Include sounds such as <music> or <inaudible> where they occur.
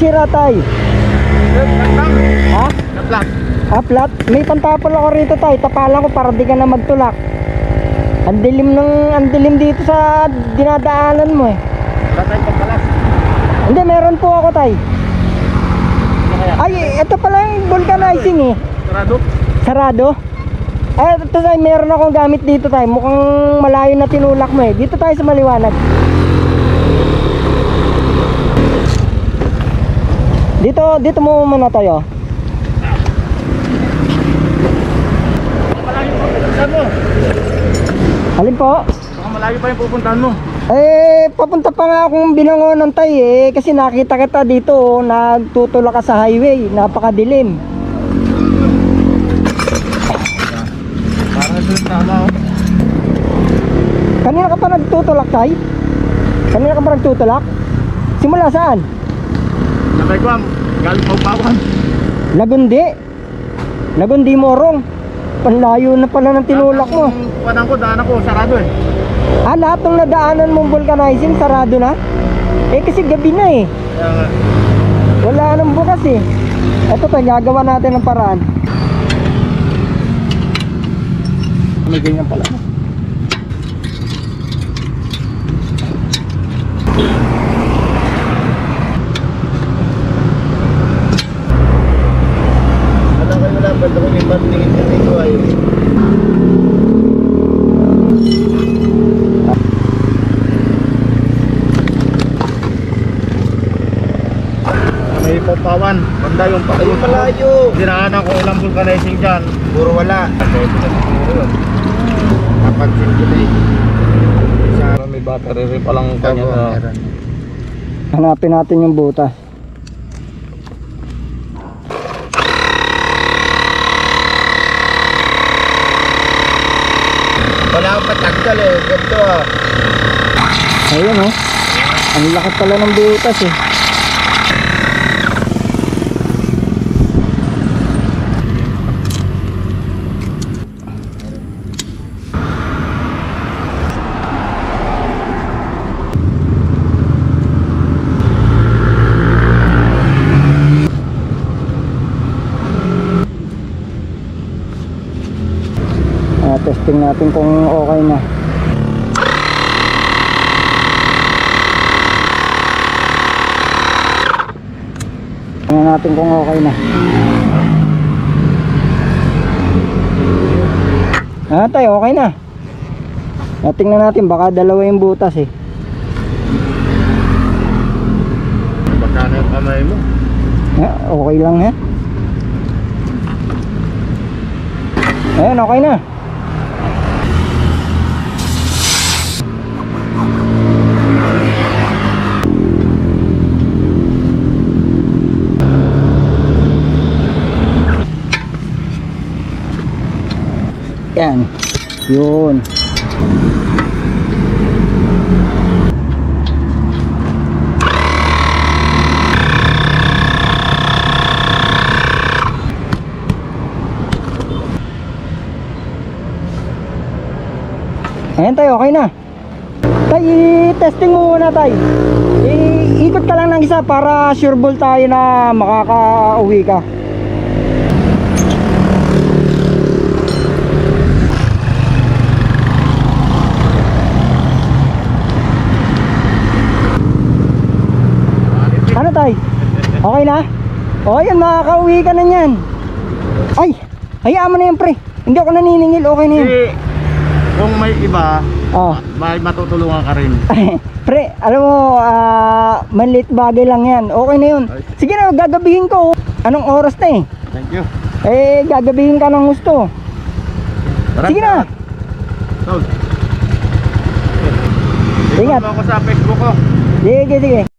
sira tay? Ha? Naplat. Ah, flat? May pantapol ako rito tay. Tapalan ko para di ka na magtulak. Ang dilim ng ang dilim dito sa dinadaanan mo eh. Wala tayong pagkalas. Hindi, meron po ako tay. Ano? Ay, ito pala yung vulcanizing eh. Sarado? Sarado? Ay, ito tayo, meron akong gamit dito tayo. Mukhang malayo na tinulak mo eh. Dito tayo sa maliwanag. Dito, dito mo muna tayo. Pupuntahan mo. Alin po? Baka malayo pa yung pupuntahan mo. Eh, papunta pa nga akong binangonan tayo eh. Kasi nakita kita dito, oh, nagtutulak ka sa highway. Napakadilim. Parang ito yung tama oh. Kanina ka pa nagtutulak tayo? Kanina ka pa nagtutulak? Simula saan? Sabay ko am, galing pa upawan. Lagundi. Lagundi morong. Panlayo na pala ng tinulak mo. Padang ko, daanan ko, sarado eh. Ah, lahat ng nadaanan mong vulcanizing, sarado na? Eh, kasi gabi na eh. Wala nang bukas eh. Ito pa, gagawa natin ng paraan. May ganyan pala. Alam ko wala pa ito kung ibang tingin ka dito ay may papawan, banda yung pa yung malayo. Dinaanan ko ilang vulcanizing dyan. Puro wala. Kapag sinilay. Sa may battery rin palang kanya na. Hanapin natin yung butas. Wala akong patagdal eh. Ganito ah. Ayun oh. Ang laki pala ng butas eh. Ah, testing natin kung okay na. Tingnan natin kung okay na. Ah, tayo, okay na. Ah, tingnan natin, baka dalawa yung butas eh. Baka na yung kamay mo. Ah, okay lang ha. Ayan, okay na. Yan. Yun. Ayan tayo, okay na. Tay, i-testing mo muna tay. I-ikot ka lang ng isa para sure ball tayo na makaka-uwi ka. Ano tay? Okay na? O yan, makaka-uwi ka na yan. Ay, hayaan mo na yan pre. Hindi ako naniningil, okay na yan. Kasi kung may iba, Oh. may matutulungan ka rin. <laughs> Pre, alam mo, ah, maliit bagay lang yan. Okay na yun. Sige na, gagabihin ko. Anong oras na eh? Thank you. Eh, gagabihin ka ng gusto. Sige na. Tol. Ingat. Ingat. ako sa Facebook ko. Sige, sige.